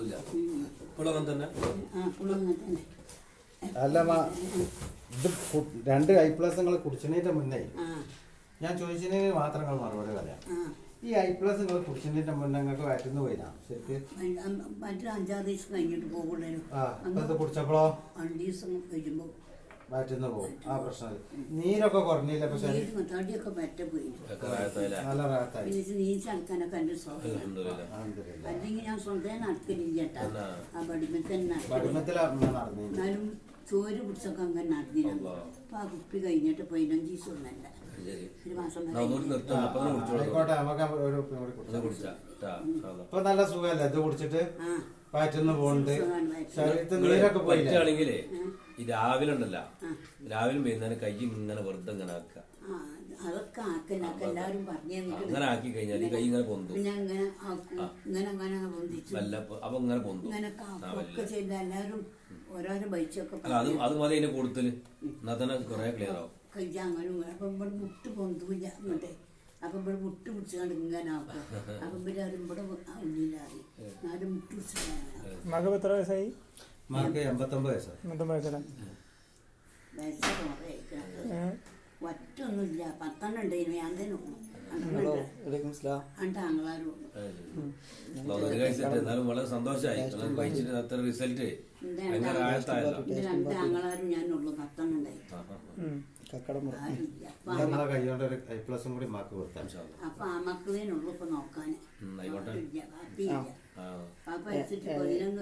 ഒന്നുമില്ല. ഇപ്പോഴും അങ്ങനെ തന്നെ. അല്ല മാ ഇത് രണ്ട് ഐ പ്ലസ് നിങ്ങൾ കുടിച്ചതിന്റെ മുന്നേ ഞാൻ ചോദിച്ചതിന് മാത്രം നിങ്ങൾ മറുപടി പറയാം. ഈ ഐ പ്ലസ് നിങ്ങൾ കുടിച്ചതിന്റെ മുന്നേ നിങ്ങൾക്ക് വയറ്റുന്നു പോയിനാ? ശരിക്ക്? മറ്റൊരു അഞ്ചാറ് ദിവസം കഴിഞ്ഞിട്ട് പോകുള്ളൂ കുടിച്ചപ്പോഴോ അഞ്ച് ദിവസം കഴിയുമ്പോൾ വയറ്റുന്ന പോകും ആ പ്രശ്നം നീരൊക്കെ കുറഞ്ഞില്ല പക്ഷെ തടിയൊക്കെ പറ്റ പോയി? നല്ല റാത്തായി പിന്നെ നീച്ചടക്കാനൊക്കെ എന്റെ. അൽഹംദുലില്ലാ. അല്ലെങ്കിൽ ഞാൻ സ്വന്തം നടക്കലില്ല കേട്ടാ? ആ പടിമ തന്നെ നടക്കൽ. പടിമത്തിലാ ഇങ്ങനെ നടന്നിരുന്നത്. എന്നാലും ചോര് പിടിച്ചൊക്കെ അങ്ങനെ നടന്നിരുന്നു. അപ്പൊ ആ കുപ്പി കഴിഞ്ഞിട്ട് പതിനഞ്ച് ദിവസം ഒന്നല്ല ഒരു മാസം ആയിക്കോട്ടെ നമുക്ക് ഒരു കൂടി കുടിച്ചാം. ഇപ്പൊ നല്ല സുഖമല്ലേ? ഇത് കുടിച്ചിട്ട് ആ. വയറ്റുന്ന പോകുന്നുണ്ട് ശരീരത്തിൽ നീരൊക്കെ പോയില്ലേ? പറ്റുകയാണെങ്കിലേ ഈ രാവിലെ ഉണ്ടല്ലോ. രാവിലെ വൈകുന്നേരം കൈ ഇങ്ങനെ വെറുതെ ഇങ്ങനെ ആക്കുക അതൊക്കെ ആക്കലൊക്കെ എല്ലാവരും പറഞ്ഞു അങ്ങനെ ആക്കി കഴിഞ്ഞാൽ കൈ ഇങ്ങനെ പൊന്തു. പിന്നെ അങ്ങനെ ആക്കും ഇങ്ങനെ അങ്ങനെ പൊന്തിച്ചു. വല്ല അപ്പൊ ഇങ്ങനെ പൊന്തു. ഇങ്ങനെ ഒക്കെ ചെയ്ത എല്ലാവരും ഓരോരോ ബൈച്ചൊക്കെ അത് അത് മതി അതിന്റെ കൂടുതൽ എന്നാ തന്നെ കുറെ ക്ലിയർ ആവും. കഴിച്ച അങ്ങനെ അപ്പൊ ഇവിടെ മുട്ട് പൊന്തൂല്ല അങ്ങോട്ടെ അപ്പൊ ഇവിടെ മുട്ട് പിടിച്ചുകൊണ്ട് ഇങ്ങനെ ആക്കും. അപ്പൊ ഇവിടെ ആരും ഇവിടെ ഇല്ലാതെ മുട്ട് പിടിച്ചിട്ടാണ് മകൻ എത്ര വയസ്സായി? മാർക്ക് എൺപത്തൊമ്പത് വയസ്സാണ് എന്നിട്ടും വയസ്സിലാണ് വയസ്സ് കുറേ ആയിക്കണത്. ഒറ്റൊന്നുമില്ല പത്തെണ്ണം ഉണ്ടായിരുന്നു ഞാൻ തന്നെ ഉള്ളു. എന്നാലും വളരെ സന്തോഷമായി കഴിച്ചിട്ട് അത്ര റിസൾട്ട് ഭയങ്കര ആഴത്തായല്ലോ രണ്ട് ആങ്ങളാരും ഞാനുള്ളു പത്തെണ്ണം ഉണ്ടായി അപ്പൊ ആ മക്കളേനുള്ളു ഇപ്പൊ നോക്കാന്. പാപ്പ അയച്ചിട്ട് കൊല്ലം